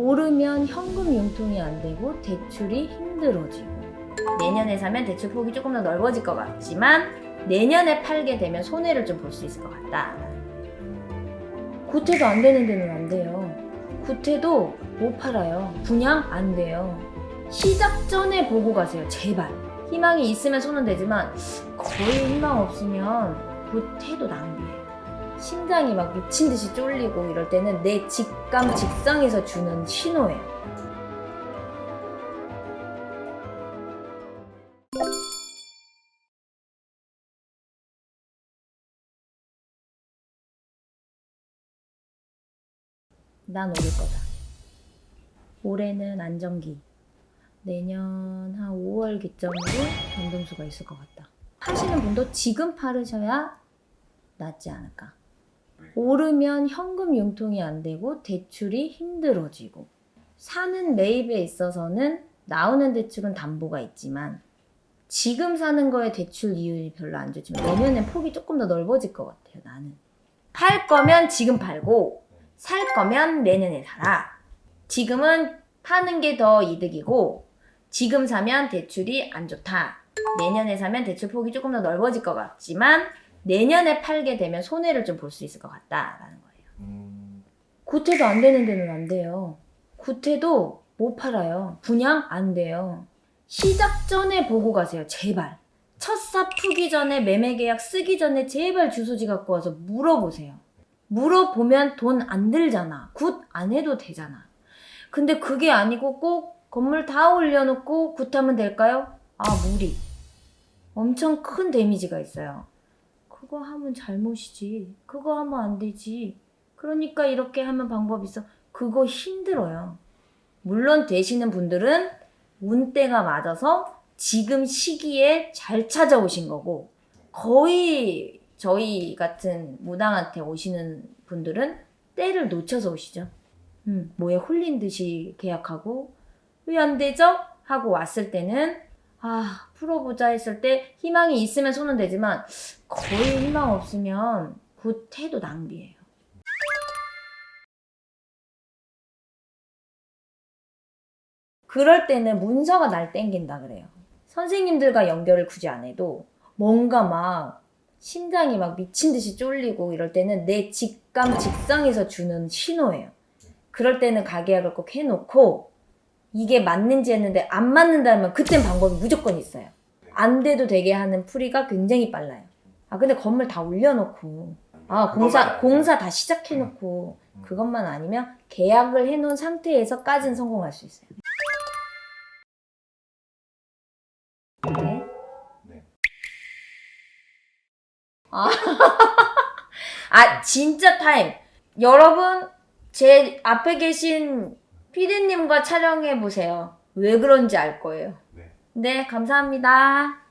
오르면 현금 융통이 안 되고 대출이 힘들어지고 내년에 사면 대출 폭이 조금 더 넓어질 것 같지만 내년에 팔게 되면 손해를 좀 볼 수 있을 것 같다. 구태도 안 되는 데는 안 돼요. 구태도 못 팔아요. 분양 안 돼요. 시작 전에 보고 가세요. 제발. 희망이 있으면 손은 되지만 거의 희망 없으면 구태도 낭비예요. 심장이 막 미친 듯이 쫄리고 이럴 때는 내 직감 직성에서 주는 신호예요. 난 오를 거다. 올해는 안정기. 내년 한 5월 기점으로 변동수가 있을 것 같다. 하시는 분도 지금 팔으셔야 낫지 않을까. 오르면 현금 융통이 안 되고 대출이 힘들어지고. 사는 매입에 있어서는 나오는 대출은 담보가 있지만 지금 사는 거에 대출 이율이 별로 안 좋지만 내년엔 폭이 조금 더 넓어질 것 같아요 나는. 팔 거면 지금 팔고 살 거면 내년에 사라. 지금은 파는 게 더 이득이고 지금 사면 대출이 안 좋다. 내년에 사면 대출 폭이 조금 더 넓어질 것 같지만 내년에 팔게 되면 손해를 좀 볼 수 있을 것 같다라는 거예요. 음, 구태도 안 되는 데는 안 돼요. 구태도 못 팔아요. 분양 안 돼요. 시작 전에 보고 가세요. 제발. 첫사 푸기 전에 매매 계약 쓰기 전에 제발 주소지 갖고 와서 물어보세요. 물어보면 돈 안 들잖아. 굿 안 해도 되잖아. 근데 그게 아니고 꼭 건물 다 올려놓고 굿하면 될까요? 아, 무리. 엄청 큰 데미지가 있어요. 그거 하면 잘못이지. 그거 하면 안 되지. 그러니까 이렇게 하면 방법이 있어. 그거 힘들어요. 물론 되시는 분들은 운때가 맞아서 지금 시기에 잘 찾아오신 거고 거의 저희 같은 무당한테 오시는 분들은 때를 놓쳐서 오시죠. 음, 뭐에 홀린 듯이 계약하고 왜 안 되죠? 하고 왔을 때는 아 풀어보자 했을 때 희망이 있으면 손은 되지만 거의 희망 없으면 굿해도 낭비예요. 그럴 때는 문서가 날 땡긴다 그래요. 선생님들과 연결을 굳이 안 해도 뭔가 막 심장이 막 미친 듯이 쫄리고 이럴 때는 내 직감 직성에서 주는 신호예요. 그럴 때는 가계약을 꼭 해놓고 이게 맞는지 했는데 안 맞는다면 그땐 방법이 무조건 있어요. 안 돼도 되게 하는 풀이가 굉장히 빨라요. 아 근데 건물 다 올려놓고 아 공사 공사 다 시작해놓고 음. 그것만 아니면 계약을 해놓은 상태에서까지는 성공할 수 있어요. 네. 네. 아, 아 진짜 타임. 여러분 제 앞에 계신 피디님과 촬영해 보세요. 왜 그런지 알 거예요. 네. 네, 감사합니다.